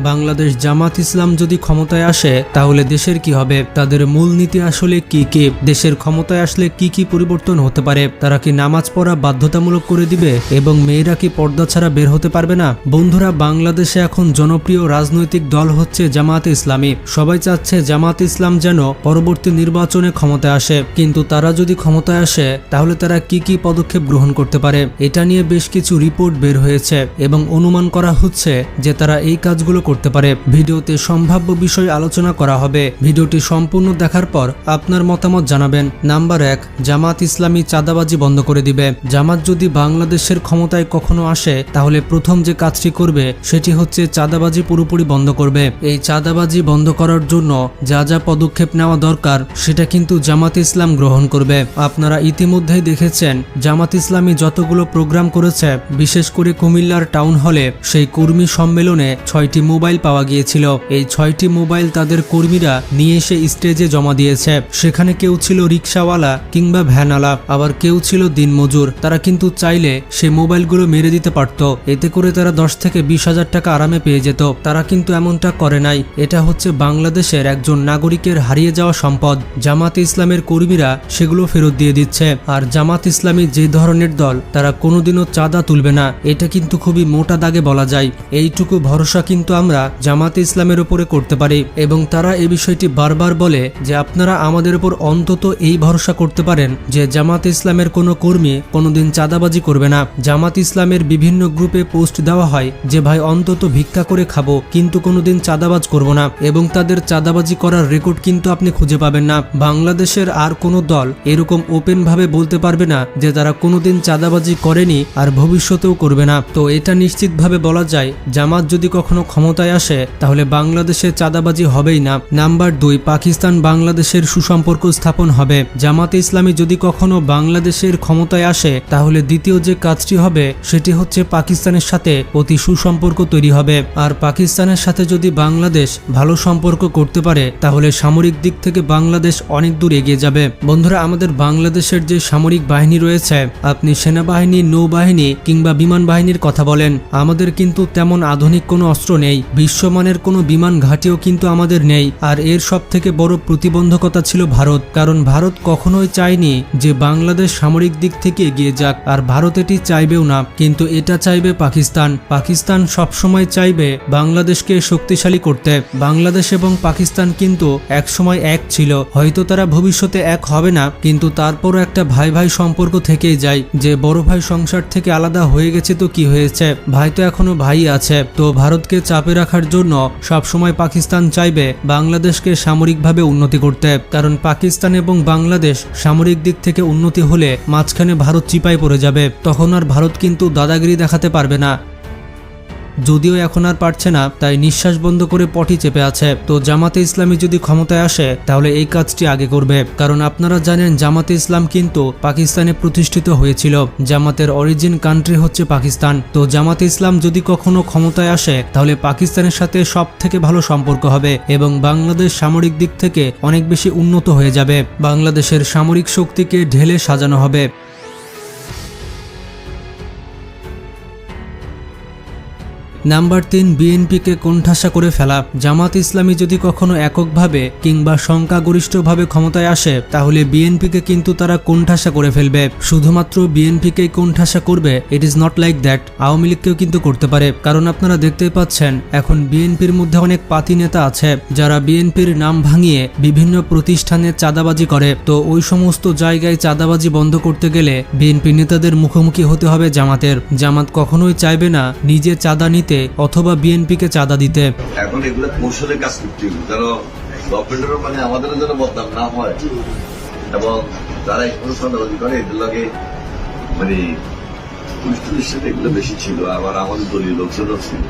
বাংলাদেশ জামাত ইসলাম যদি ক্ষমতায় আসে, তাহলে দেশের কি হবে? তাদের মূলনীতি আসলে কি কি? দেশের ক্ষমতায় আসলে কি কি পরিবর্তন হতে পারে? তারা কি নামাজ পড়া বাধ্যতামূলক করে দিবে? এবং মেয়েরা কি পর্দা ছাড়া বের হতে পারবে না? বন্ধুরা, বাংলাদেশে এখন জনপ্রিয় রাজনৈতিক দল হচ্ছে জামাত ইসলামী। সবাই চাচ্ছে জামাত ইসলাম যেন পরবর্তী নির্বাচনে ক্ষমতায় আসে। কিন্তু তারা যদি ক্ষমতায় আসে, তাহলে তারা কি কি পদক্ষেপ গ্রহণ করতে পারে? এটা নিয়ে বেশ কিছু রিপোর্ট বের হয়েছে এবং অনুমান করা হচ্ছে যে তারা এই কাজগুলো করতে পারে। ভিডিওতে সম্ভাব্য বিষয় আলোচনা করা হবে। ভিডিওটি সম্পূর্ণ দেখার পর আপনার মতামত জানাবেন। নাম্বার এক, জামাত ইসলামী চাঁদাবাজি বন্ধ করে দিবে। জামাত যদি বাংলাদেশের ক্ষমতায় কখনো আসে, তাহলে প্রথম যে কাজটি করবে, সেটি হচ্ছে চাঁদাবাজি পুরোপুরি বন্ধ করবে। এই চাঁদাবাজি বন্ধ করার জন্য যা যা পদক্ষেপ নেওয়া দরকার, সেটা কিন্তু জামাত ইসলাম গ্রহণ করবে। আপনারা ইতিমধ্যেই দেখেছেন, জামাত ইসলামী যতগুলো প্রোগ্রাম করেছে, বিশেষ করে কুমিল্লার টাউন হলে সেই কর্মী সম্মেলনে ছয়টি মোবাইল পাওয়া গিয়েছিল। এই ছয়টি মোবাইল তাদের কর্মীরা নিয়ে এসে স্টেজে জমা দিয়েছে। সেখানে কেউ ছিল রিক্সাওয়ালা কিংবা ভ্যানওয়ালা, আবার কেউ ছিল দিনমজুর। তারা কিন্তু চাইলে সে মোবাইলগুলো মেরে দিতে পারত। এতে করে তারা দশ থেকে বিশ হাজার টাকা আরামে পেয়ে যেত। তারা কিন্তু এমনটা করে নাই। এটা হচ্ছে বাংলাদেশের একজন নাগরিকের হারিয়ে যাওয়া সম্পদ। জামাত ইসলামের কর্মীরা সেগুলো ফেরত দিয়ে দিচ্ছে। আর জামাত ইসলামী যে ধরনের দল, তারা কোনোদিনও চাঁদা তুলবে না। এটা কিন্তু খুবই মোটা দাগে বলা যায়। এইটুকু ভরসা কিন্তু আমরা জামাত ইসলামের উপরে করতে পারি এবং তারা এই বিষয়টি বারবার বলে যে আপনারা আমাদের উপর অন্তত এই ভরসা করতে পারেন যে জামাত ইসলামের কোনো কর্মী কোনোদিন চাঁদাবাজি করবে না। জামাত ইসলামের বিভিন্ন গ্রুপে পোস্ট দেওয়া হয় যে, ভাই, অন্তত ভিক্ষা করে খাব, কিন্তু কোনোদিন চাঁদাবাজ করব না। এবং তাদের চাঁদাবাজি করার রেকর্ড কিন্তু আপনি খুঁজে পাবেন না। বাংলাদেশের আর কোনো দল এরকম ওপেন ভাবে বলতে পারবে না যে, তারা কোনোদিন চাঁদাবাজি করেনি আর ভবিষ্যতেও করবে না। তো এটা নিশ্চিতভাবে বলা যায়, জামাত যদি কখনো ক্ষমতায় আসে, তাহলে বাংলাদেশে চাঁদাবাজি হবেই না। নাম্বার দুই, পাকিস্তান বাংলাদেশের সুসম্পর্ক স্থাপন হবে। জামাতে ইসলামী যদি কখনো বাংলাদেশের ক্ষমতায় আসে, তাহলে দ্বিতীয় যে কাজটি হবে, সেটি হচ্ছে পাকিস্তানের সাথে অতি সুসম্পর্ক তৈরি হবে। আর পাকিস্তানের সাথে যদি বাংলাদেশ ভালো সম্পর্ক করতে পারে, তাহলে সামরিক দিক থেকে বাংলাদেশ অনেক দূর এগিয়ে যাবে। বন্ধুরা, আমাদের বাংলাদেশের যে সামরিক বাহিনী রয়েছে, আপনি সেনাবাহিনী, নৌবাহিনী কিংবা বিমান বাহিনীর কথা বলেন, আমাদের কিন্তু তেমন আধুনিক কোনো অস্ত্র নেই। বিশ্বমানের কোনো বিমান ঘাঁটিও কিন্তু আমাদের নেই। আর এর সব থেকে বড় প্রতিবন্ধকতা ছিল ভারত, কারণ ভারত কখনোই চায়নি যে বাংলাদেশ সামরিক দিক থেকে এগিয়ে যাক, আর ভারত এটি চাইবেও না। কিন্তু এটা চাইবে পাকিস্তান। পাকিস্তান সবসময় চাইবে বাংলাদেশকে শক্তিশালী করতে। বাংলাদেশ এবং পাকিস্তান কিন্তু একসময় এক ছিল। হয়তো তারা ভবিষ্যতে এক হবে না, কিন্তু তারপরও একটা ভাই ভাই সম্পর্ক থেকেই যায়। যে বড় ভাই সংসার থেকে আলাদা হয়ে গেছে তো কি হয়েছে? ভাই তো এখনও ভাই আছে। তো ভারতকে চাপে রাখার জন্য সবসময় পাকিস্তান চাইবে বাংলাদেশকে সামরিকভাবে উন্নতি করতে। কারণ পাকিস্তান এবং বাংলাদেশ সামরিক দিক থেকে উন্নতি হলে মাঝখানে ভারত চিপায় পড়ে যাবে। তখন আর ভারত কিন্তু দাদাগিরি দেখাতে পারবে না। যদিও এখন আর পারছে না, তাই নিঃশ্বাস বন্ধ করে পটি চেপে আছে। তো জামাতে ইসলামী যদি ক্ষমতায় আসে, তাহলে এই কাজটি আগে করবে। কারণ আপনারা জানেন, জামাতে ইসলাম কিন্তু পাকিস্তানে প্রতিষ্ঠিত হয়েছিল। জামাতের অরিজিন কান্ট্রি হচ্ছে পাকিস্তান। তো জামাতে ইসলাম যদি কখনো ক্ষমতায় আসে, তাহলে পাকিস্তানের সাথে সব থেকে ভালো সম্পর্ক হবে এবং বাংলাদেশ সামরিক দিক থেকে অনেক বেশি উন্নত হয়ে যাবে। বাংলাদেশের সামরিক শক্তিকে ঢেলে সাজানো হবে। নাম্বার তিন বিএনপিকে কোণঠাসা করে ফেলা। জামাত ইসলামী যদি কখনো এককভাবে কিংবা সংখ্যাগরিষ্ঠভাবে ক্ষমতায় আসে, তাহলে বিএনপিকে কিন্তু তারা কোণঠাসা করে ফেলবে। শুধুমাত্র বিএনপিকেই কোণঠাসা করবে it is not like that Awami লীগকেও কিন্তু করতে পারে। কারণ আপনারা দেখতেই পাচ্ছেন, এখন বিএনপির মধ্যে অনেক পাতি নেতা আছে, যারা বিএনপির নাম ভাঙিয়ে বিভিন্ন প্রতিষ্ঠানে চাঁদাবাজি করে। তো ওই সমস্ত জায়গায় চাঁদাবাজি বন্ধ করতে গেলে বিএনপি নেতাদের মুখোমুখি হতে হবে জামাতের। জামাত কখনোই চাইবে না, নিজে চাঁদা নিতে অথবা বিএনপিকে চাঁদা দিতে। এখন এগুলো কৌশলের কাজ করতে হবে। যেন মানে আমাদের বদনাম না হয়, এবং যারা এগুলো সন্দেহবাদী এদের লগে মানে পুলিশ টুলিশ এগুলো বেশি ছিল, আবার আমাদের দলীয় লোকজনও ছিল।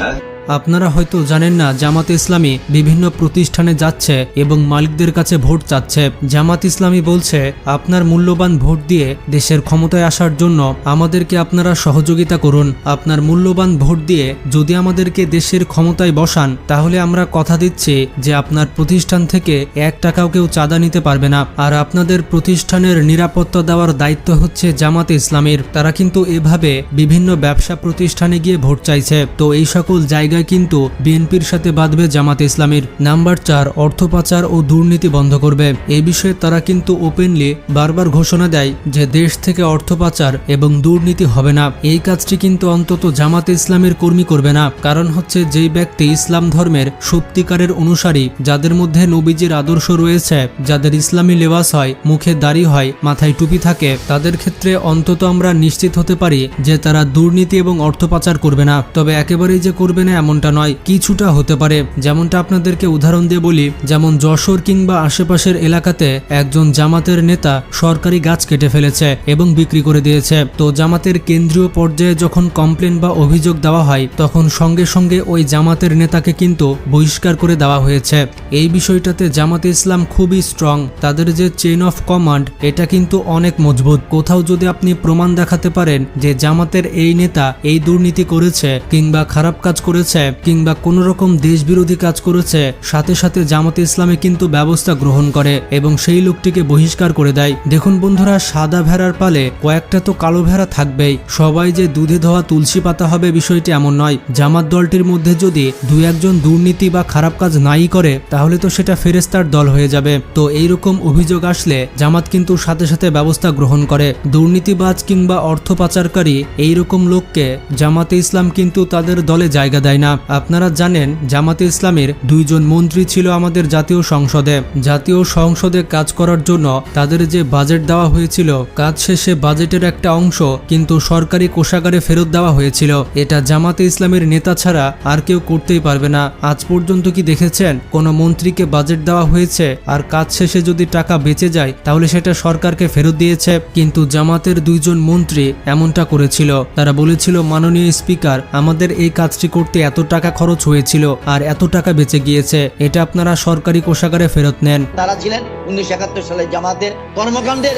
হ্যাঁ? আপনারা হয়তো জানেন না, জামাত ইসলামী বিভিন্ন প্রতিষ্ঠানে যাচ্ছে এবং মালিকদের কাছে ভোট চাচ্ছে। জামাত ইসলামী বলছে, আপনার মূল্যবান ভোট দিয়ে দেশের ক্ষমতায় আসার জন্য আমাদেরকে আপনারা সহযোগিতা করুন। আপনার মূল্যবান ভোট দিয়ে যদি আমাদেরকে দেশের ক্ষমতায় বসান, তাহলে আমরা কথা দিচ্ছি যে আপনার প্রতিষ্ঠান থেকে এক টাকাও কেউ চাঁদা নিতে পারবে না। আর আপনাদের প্রতিষ্ঠানের নিরাপত্তা দেওয়ার দায়িত্ব হচ্ছে জামাত ইসলামীর। তারা কিন্তু এভাবে বিভিন্ন ব্যবসা প্রতিষ্ঠানে গিয়ে ভোট চাইছে। তো এই সকল জায়গা জায়গায় কিন্তু বিএনপির সাথে বাঁধবে জামাতে ইসলামীর নাম্বার চার অর্থ পাচার ও দুর্নীতি বন্ধ করবে। এ বিষয়ে তারা কিন্তু ওপেনলি বারবার ঘোষণা দেয় যে দেশ থেকে অর্থ পাচার এবং দুর্নীতি হবে না। এই কাজটি কিন্তু অন্তত জামাতে ইসলামের কর্মী করবে না। কারণ হচ্ছে যেই ব্যক্তি ইসলাম ধর্মের সত্যিকারের অনুসারী, যাদের মধ্যে নবীজির আদর্শ রয়েছে, যাদের ইসলামী লেবাস হয়, মুখে দাড়ি হয়, মাথায় টুপি থাকে, তাদের ক্ষেত্রে অন্তত আমরা নিশ্চিত হতে পারি যে তারা দুর্নীতি এবং অর্থ পাচার করবে না। তবে একেবারেই যে করবে না এমনটা নয়, কিছুটা হতে পারে। যেমনটা আপনাদেরকে উদাহরণ দিয়ে বলি, যেমন যশোর কিংবা আশেপাশের এলাকাতে একজন জামাতের নেতা সরকারি গাছ কেটে ফেলেছে এবং বিক্রি করে দিয়েছে। তো জামাতের কেন্দ্রীয় পর্যায়ে যখন কমপ্লেন বা অভিযোগ দেওয়া হয়, তখন সঙ্গে সঙ্গে ওই জামাতের নেতাকে কিন্তু বহিষ্কার করে দেওয়া হয়েছে। এই বিষয়টাতে জামাতে ইসলাম খুবই স্ট্রং তাদের যে চেইন অফ কমান্ড এটা কিন্তু অনেক মজবুত। কোথাও যদি আপনি প্রমাণ দেখাতে পারেন যে জামাতের এই নেতা এই দুর্নীতি করেছে কিংবা খারাপ কাজ করেছে কিংবা কোন রকম দেশবিরোধী কাজ করেছে, সাথে সাথে জামাতে ইসলামে কিন্তু ব্যবস্থা গ্রহণ করে এবং সেই লোকটিকে বহিষ্কার করে দেয়। দেখুন বন্ধুরা, সাদা ভেড়ার পালে কয়েকটা তো কালো ভেড়া থাকবেই। সবাই যে দুধে ধোয়া তুলসী পাতা হবে বিষয়টি এমন নয়। জামাত দলটির মধ্যে যদি দু একজন দুর্নীতি বা খারাপ কাজ নাই করে, তাহলে তো সেটা ফেরেস্তার দল হয়ে যাবে। তো এইরকম অভিযোগ আসলে জামাত কিন্তু সাথে সাথে ব্যবস্থা গ্রহণ করে। দুর্নীতিবাজ কিংবা অর্থ পাচারকারী এইরকম লোককে জামাতে ইসলাম কিন্তু তাদের দলে জায়গা দেয় না আপনারা জানেন, জামাতে ইসলামের দুইজন মন্ত্রী ছিল আমাদের জাতীয় সংসদে। জাতীয় সংসদে কাজ করার জন্য তাদের যে বাজেট দেওয়া হয়েছিল, কাজ শেষে বাজেটের একটা অংশ কিন্তু সরকারি কোষাগারে ফেরত দেওয়া হয়েছিল। এটা জামাতে ইসলামের নেতা ছাড়া আর কেউ করতেই পারবে না। আজ পর্যন্ত কি দেখেছেন, কোনো মন্ত্রীকে বাজেট দেওয়া হয়েছে আর কাজ শেষে যদি টাকা বেঁচে যায়, তাহলে সেটা সরকারকে ফেরত দিয়েছে। কিন্তু জামাতের দুইজন মন্ত্রী এমনটা করেছিল। তারা বলেছিল, মাননীয় স্পিকার, আমাদের এই কাজটি করতে এত টাকা খরচ হয়েছিল আর এত টাকা বেঁচে গিয়েছে এটা আপনারা সরকারি কোষাগারে ফেরত নেন। তারা ছিলেন উনিশশো একাত্তর সালে জামাতের কর্মকাণ্ডের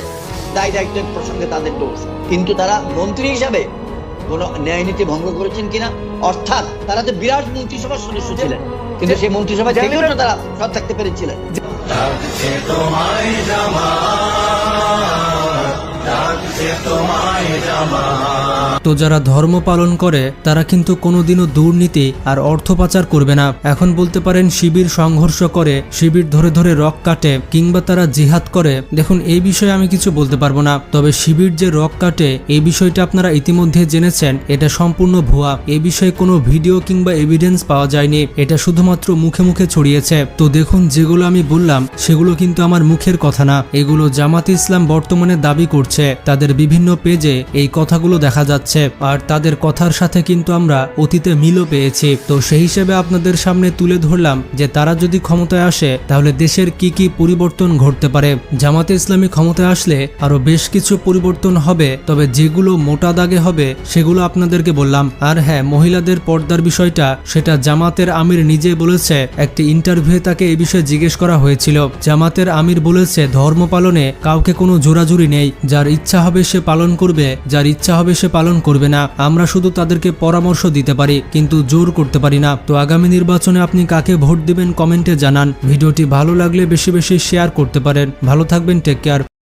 দায় দায়িত্বের প্রসঙ্গে তাদের দোষ। কিন্তু তারা মন্ত্রী হিসাবে কোন ন্যায় নীতি ভঙ্গ করেছেন কিনা অর্থাৎ তারা তো বিরাট মন্ত্রিসভার সদস্য ছিলেন কিন্তু সেই মন্ত্রিসভা থেকেও না তারা সৎ থাকতে পেরেছিলেন। তো যারা ধর্ম পালন করে, তারা কিন্তু কোনোদিনও দুর্নীতি আর অর্থ পাচার করবে না। এখন বলতে পারেন, শিবির সংঘর্ষ করে, শিবির ধরে ধরে রক কাটে, কিংবা তারা জিহাদ করে। দেখুন, এই বিষয়ে আমি কিছু বলতে পারব না। তবে শিবির যে রক কাটে, এই বিষয়টা আপনারা ইতিমধ্যে জেনেছেন। এটা সম্পূর্ণ ভুয়া। এ বিষয়ে কোনো ভিডিও কিংবা এভিডেন্স পাওয়া যায়নি। এটা শুধুমাত্র মুখে মুখে ছড়িয়েছে। তো দেখুন, যেগুলো আমি বললাম, সেগুলো কিন্তু আমার মুখের কথা না। এগুলো জামাত ইসলাম বর্তমানে দাবি করছে। তাদের বিভিন্ন পেজে এই কথাগুলো দেখা যাচ্ছে। আর তাদের কথার সাথে কিন্তু আমরা অতীতে মিলও পেয়েছি। তো সেই হিসেবে আপনাদের সামনে তুলে ধরলাম যে তারা যদি ক্ষমতায় আসে, তাহলে দেশের কি কি পরিবর্তন ঘটতে পারে? জামাতে ইসলামী ক্ষমতায় আসলে আরও বেশ কিছু পরিবর্তন হবে, তবে যেগুলো মোটা দাগে হবে, সেগুলো আপনাদেরকে বললাম। আর হ্যাঁ মহিলাদের পর্দার বিষয়টা, সেটা জামাতের আমির নিজে বলেছে, একটি ইন্টারভিউ তাকে এই বিষয়ে জিজ্ঞেস করা হয়েছিল। জামাতের আমির বলেছে, ধর্ম পালনে কাউকে কোনো জোরাজুরি নেই, যার ইচ্ছা হবে সে পালন করবে, যার ইচ্ছা হবে সে পালন করবে না। আমরা শুধু তাদেরকে পরামর্শ দিতে পারি, কিন্তু জোর করতে পারি না। তো আগামী নির্বাচনে আপনি কাকে ভোট দিবেন কমেন্টে জানান। ভিডিওটি ভালো লাগলে বেশি বেশি শেয়ার করতে পারেন। ভালো থাকবেন টেক কেয়ার